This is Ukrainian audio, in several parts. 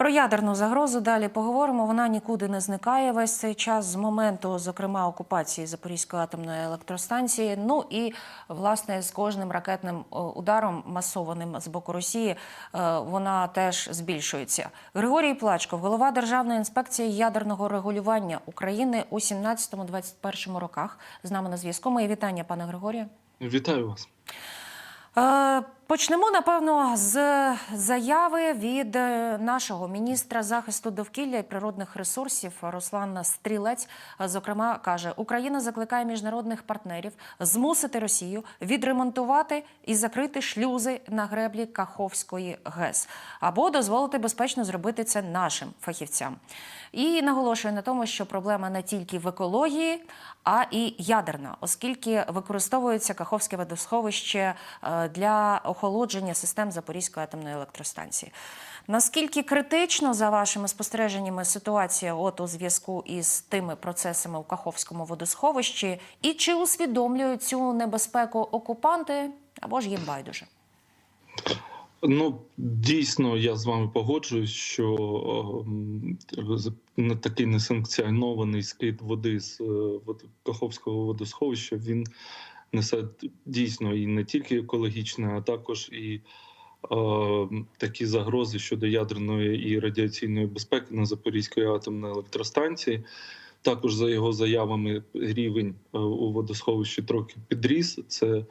Про ядерну загрозу далі поговоримо. Вона нікуди не зникає весь цей час з моменту, зокрема, окупації Запорізької атомної електростанції. Ну і власне з кожним ракетним е, ударом масованим з боку Росії е, вона теж збільшується. Григорій Плачков, голова Державної інспекції ядерного регулювання України у 17-21 роках. З нами на зв'язку. Мої вітання, пане Григорію. Вітаю вас. Почнемо напевно з заяви від е, нашого міністра захисту довкілля і природних ресурсів Руслан Стрілець. Е, Зокрема, каже, Україна закликає міжнародних партнерів змусити Росію відремонтувати і закрити шлюзи на греблі Каховської ГЕС або дозволити безпечно зробити це нашим фахівцям. І наголошує на тому, що проблема не тільки в екології, а і ядерна, оскільки використовується Каховське водосховище е, для охолодження систем Запорізької атомної електростанції. Наскільки критично за вашими спостереженнями ситуація от у зв'язку із тими процесами у Каховському водосховищі, і чи усвідомлюють цю небезпеку окупанти або ж їм байдуже? Ну дійсно, я з вами погоджуюсь, що ем, з- такий несанкціонований скид води з е, Каховського водосховища він несе дійсно і не тільки екологічне, а також і е, такі загрози щодо ядерної і радіаційної безпеки на Запорізької атомної електростанції. Також за його заявами рівень е, у водосховищі трохи підріс. Це е,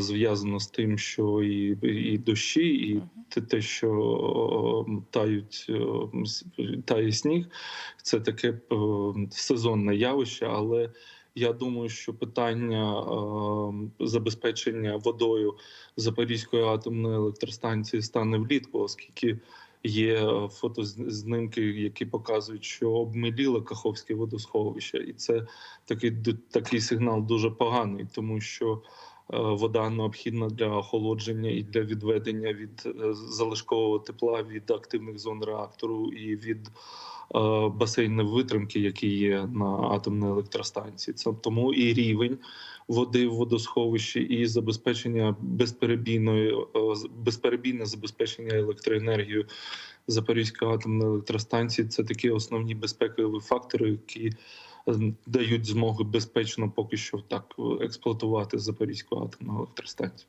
зв'язано з тим, що і, і дощі, і те, те, що е, тають е, тає сніг, це таке е, сезонне явище, але я думаю, що питання е, забезпечення водою Запорізької атомної електростанції стане влітку, оскільки є фотознімки, які показують, що обміліло Каховське водосховище, і це такий такий сигнал дуже поганий, тому що е, вода необхідна для охолодження і для відведення від е, залишкового тепла від активних зон реактору і від е, басейнів витримки, які є на атомній електростанції. Це тому і рівень води в водосховищі, і забезпечення безперебійної е, безперебійне забезпечення електроенергією Запорізької атомної електростанції. Це такі основні безпекові фактори, які е, дають змогу безпечно поки що так експлуатувати Запорізьку атомну електростанцію.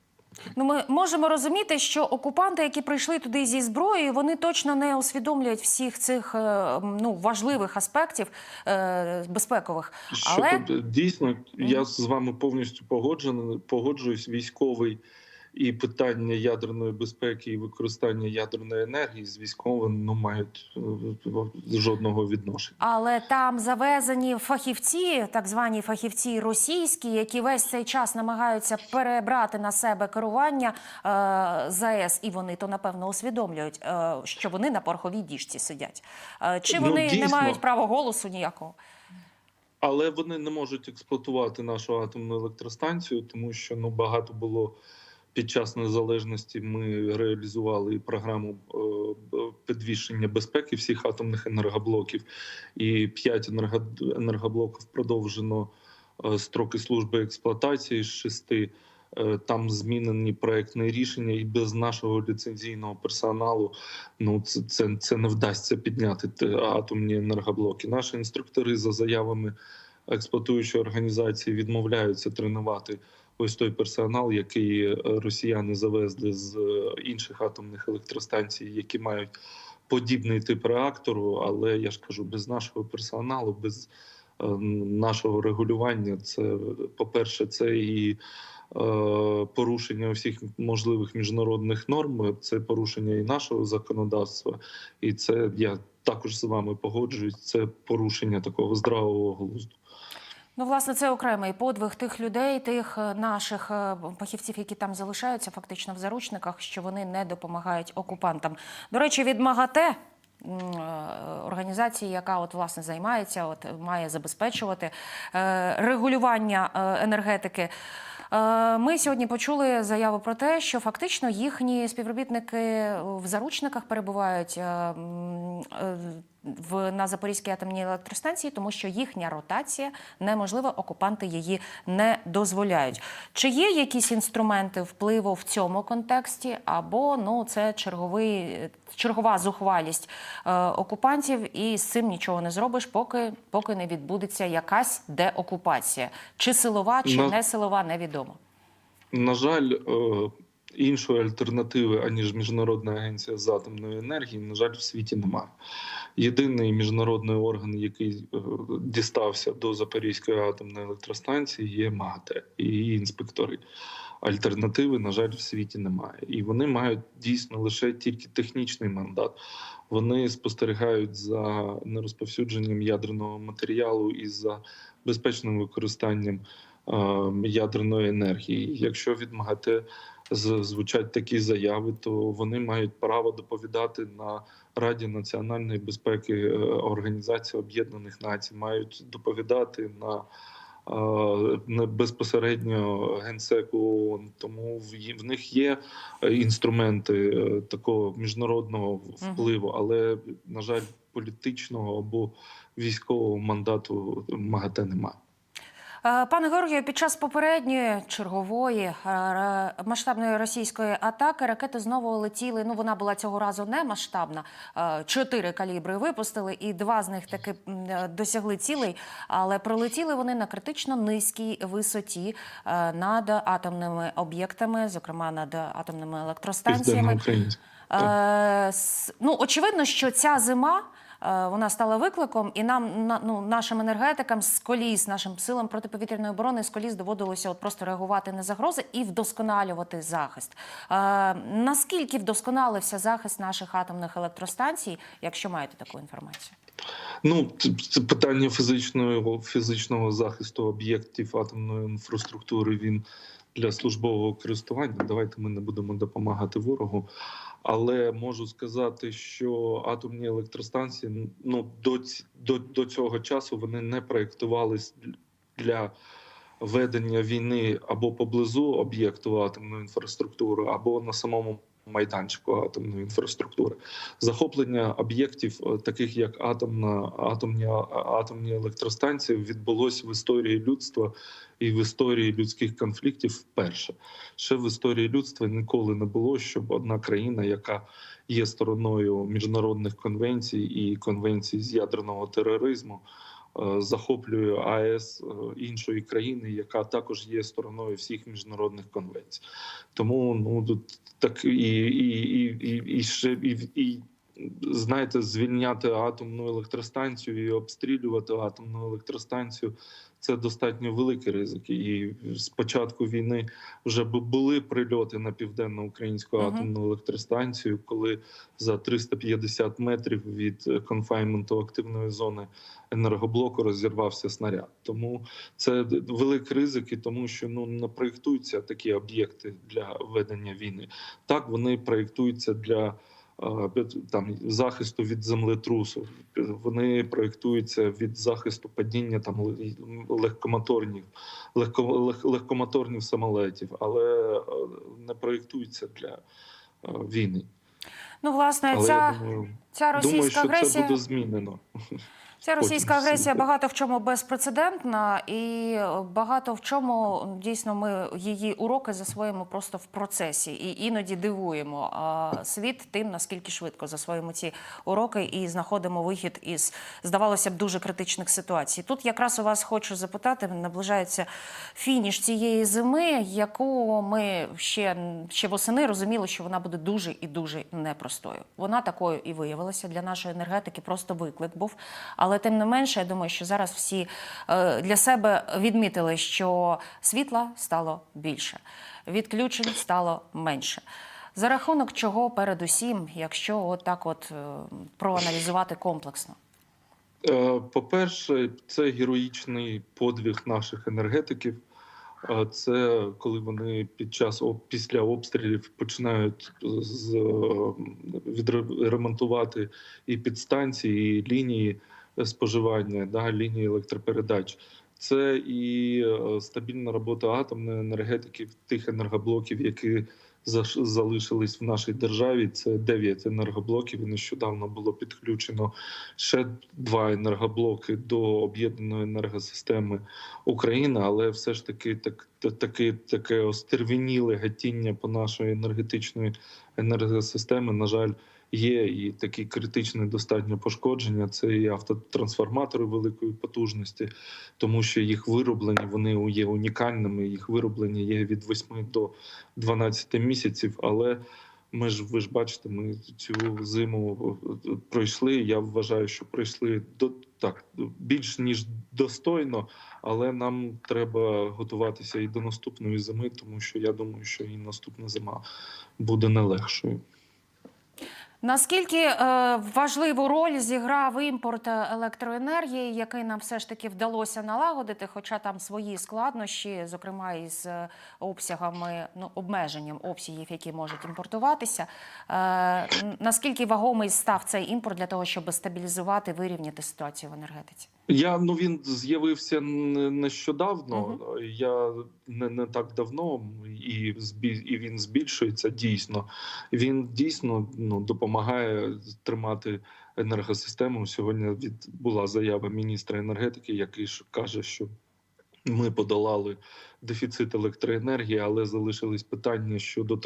Ну, ми можемо розуміти, що окупанти, які прийшли туди зі зброєю, вони точно не усвідомлюють всіх цих е, ну важливих аспектів е, безпекових. Що Але тут, дійсно, я з вами повністю погоджений, погоджуюсь. Військовий і питання ядерної безпеки і використання ядерної енергії з військовим ну мають е, жодного відношення. Але там завезені фахівці, так звані фахівці російські, які весь цей час намагаються перебрати на себе керування е, ЗАЕС, і вони то напевно усвідомлюють, е, що вони на пороховій діжці сидять. Е, чи Ну, вони не мають права голосу ніякого? Але вони не можуть експлуатувати нашу атомну електростанцію, тому що ну багато було під час незалежності. Ми реалізували програму е, підвищення безпеки всіх атомних енергоблоків, і п'ять енерго- енергоблоків продовжено е, строки служби експлуатації з шести. Е, Там змінені проектні рішення, і без нашого ліцензійного персоналу ну це, це, це не вдасться підняти атомні енергоблоки. Наші інструктори за заявами експлуатуючої організації відмовляються тренувати ось той персонал, який е, росіяни завезли з е, інших атомних електростанцій, які мають подібний тип реактору. Але я ж кажу, без нашого персоналу, без е, нашого регулювання, це по-перше, це і порушення всіх можливих міжнародних норм, це порушення і нашого законодавства, і це я також з вами погоджуюсь. Це порушення такого здравого глузду. Ну, власне, це окремий подвиг тих людей, тих е, наших е, фахівців, які там залишаються фактично в заручниках, що вони не допомагають окупантам. До речі, від МАГАТЕ. е, Організації, яка от власне займається, от має забезпечувати е, регулювання е, енергетики. Е, Ми сьогодні почули заяву про те, що фактично їхні співробітники в заручниках перебувають. В на Запорізькій атомній електростанції, тому що їхня ротація неможлива, окупанти її не дозволяють. Чи є якісь інструменти впливу в цьому контексті, або ну це черговий чергова зухвалість е, окупантів, і з цим нічого не зробиш, поки поки не відбудеться якась деокупація, чи силова, чи не силова, невідомо. На жаль, е, іншої альтернативи, аніж Міжнародна агенція з атомної енергії, на жаль, в світі немає. Єдиний міжнародний орган, який е, дістався до Запорізької атомної електростанції, є МАГАТЕ і її інспектори. Альтернативи, на жаль, в світі немає. І вони мають дійсно лише тільки технічний мандат. Вони спостерігають за нерозповсюдженням ядерного матеріалу і за безпечним використанням е, ядерної енергії. Якщо від МАГАТЕ звучать такі заяви, то вони мають право доповідати на Раді національної безпеки е, Організації Об'єднаних Націй, мають доповідати на е, безпосередньо генсеку ООН. Тому в, них є е, інструменти такого міжнародного впливу, але на жаль, політичного або військового мандату МАГАТЕ немає. Е, Пане Георгію, під час попередньої чергової е, масштабної російської атаки ракети знову летіли. Ну вона була цього разу не масштабна. Е, Чотири калібри випустили, і два з них таки досягли цілей, але пролетіли вони на критично низькій висоті над атомними об'єктами, зокрема над атомними електростанціями. Е, ну, очевидно, що ця зима. Е, Вона стала викликом, і нам на- ну, нашим енергетикам з коліс, нашим силам протиповітряної оборони з коліс доводилося от просто реагувати на загрози і вдосконалювати захист. Е, наскільки вдосконалився захист наших атомних електростанцій, якщо маєте таку інформацію? Ну, це, питання фізичного фізичного захисту об'єктів атомної інфраструктури. Він для службового користування. Давайте ми не будемо допомагати ворогу. Але можу сказати, що атомні електростанції ну до, до, до цього часу вони не проєктувались для ведення війни або поблизу об'єкту атомної інфраструктури, або на самому майданчику атомної інфраструктури. Захоплення об'єктів, е, таких як атомна атомні атомні електростанції, відбулось в історії людства і в історії людських конфліктів вперше. Ще в історії людства ніколи не було, щоб одна країна, яка є стороною міжнародних конвенцій і конвенцій з ядерного тероризму. Е, Захоплює АЕС е, іншої країни, яка також є стороною всіх міжнародних конвенцій. Тому ну тут так і, і, і, і, і ще і, і знаєте, звільняти атомну електростанцію і обстрілювати атомну електростанцію це достатньо великий ризик. І з початку війни вже були прильоти на південно-українську атомну електростанцію, коли за 350 метрів від е, конфайнменту активної зони енергоблоку розірвався снаряд. Тому це д- великий ризик, і тому що ну не проєктуються такі об'єкти для ведення війни. Так вони проєктуються для там захисту від землетрусу. Вони проєктуються від захисту падіння там ле- легкомоторних, легко, лег- легкомоторних самолетів, але не проєктуються для війни. Ну, власне, Але ця, думаю, ця думаю, що що це буде змінено. Ця російська агресія багато в чому безпрецедентна, і багато в чому дійсно ми її уроки засвоїмо просто в процесі і іноді дивуємо світ тим, наскільки швидко засвоїмо ці уроки і знаходимо вихід із здавалося б дуже критичних ситуацій. Тут якраз у вас хочу запитати, наближається фініш цієї зими, яку ми ще, ще восени розуміли, що вона буде дуже і дуже непростою. Вона такою і виявилася для нашої енергетики. Просто виклик був. Але тим не менше, я думаю, що зараз всі е, для себе відмітили, що світла стало більше, відключень стало менше. За рахунок чого передусім, якщо от так от е, проаналізувати комплексно. Е, По-перше, це героїчний подвиг наших енергетиків. Це коли вони під час після обстрілів починають відремонтувати і підстанції, і лінії споживання, да, лінії електропередач. Це і е, стабільна робота атомної енергетики тих енергоблоків, які залишились в нашій державі. Це 9 енергоблоків. І нещодавно було підключено ще два енергоблоки до об'єднаної енергосистеми України, але все ж таки так, та- таки, таке остервініле гатіння по нашої енергетичної енергосистеми, на жаль, є і такі критичні достатньо пошкодження. Це і автотрансформатори великої потужності, тому що їх вироблені вони є унікальними. Їх вироблення є від 8 до 12 місяців, але ми ж ви ж бачите, ми цю зиму е, пройшли. Я вважаю, що пройшли до так більш ніж достойно, але нам треба готуватися і до наступної зими, тому що я думаю, що і наступна зима буде не легшою. Наскільки е, важливу роль зіграв імпорт електроенергії, який нам все ж таки вдалося налагодити, хоча там свої складнощі, зокрема із е, обсягами, ну обмеженням обсягів, які можуть імпортуватися. Е, наскільки вагомий став цей імпорт для того, щоб стабілізувати, вирівняти ситуацію в енергетиці? Я ну він з'явився не- нещодавно. Мгм. Я не, не так давно, і і він збільшується дійсно. Він дійсно ну допомагає тримати енергосистему. Сьогодні від була заява міністра енергетики, який каже, що ми подолали дефіцит електроенергії, але залишились питання щодо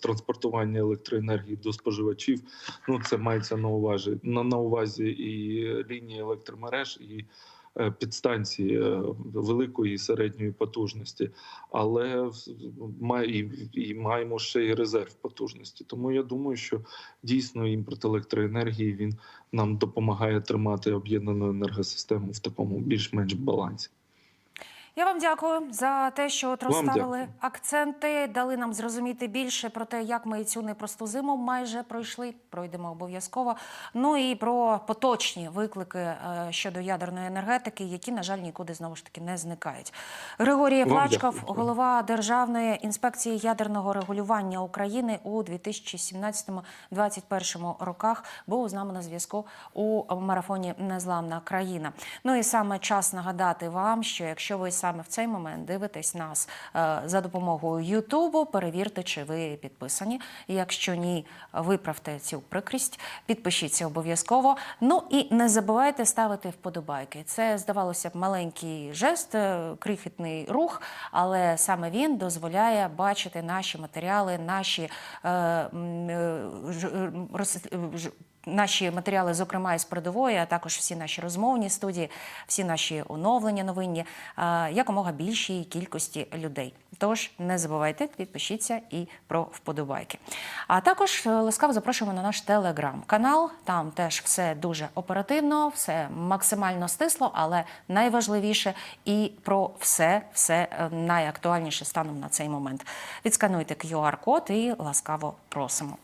транспортування електроенергії до споживачів. Ну це мається на увазі на, на увазі і лінії електромереж, і е, підстанції е, великої і середньої потужності, але і маємо ще й резерв потужності. Тому я думаю, що дійсно імпорт електроенергії він нам допомагає тримати об'єднану енергосистему в такому більш-менш балансі. Я вам дякую за те, що от розставили акценти, дали нам зрозуміти більше про те, як ми цю непросту зиму майже пройшли. Пройдемо обов'язково. Ну і про поточні виклики е, щодо ядерної енергетики, які, на жаль, нікуди знову ж таки не зникають. Григорій Плачков, голова Державної інспекції ядерного регулювання України у 2017-2021 роках, був з нами на зв'язку у марафоні Незламна країна. Ну і саме час нагадати вам, що якщо ви саме в цей момент дивитесь нас е, за допомогою Ютубу, перевірте, чи ви підписані. Якщо ні, виправте цю прикрість, підпишіться обов'язково. Ну і не забувайте ставити вподобайки. Це здавалося б маленький жест, е, крихітний рух, але саме він дозволяє бачити наші матеріали, наші е, е, е, Наші матеріали, зокрема із передової, а також всі наші розмовні студії, всі наші оновлення новинні, е, якомога більшій кількості людей. Тож не забувайте, підпишіться і про вподобайки. А також е, ласкаво запрошуємо на наш телеграм-канал. Там теж все дуже оперативно, все максимально стисло, але найважливіше і про все, все е, найактуальніше станом на цей момент. Відскануйте QR-код і ласкаво просимо.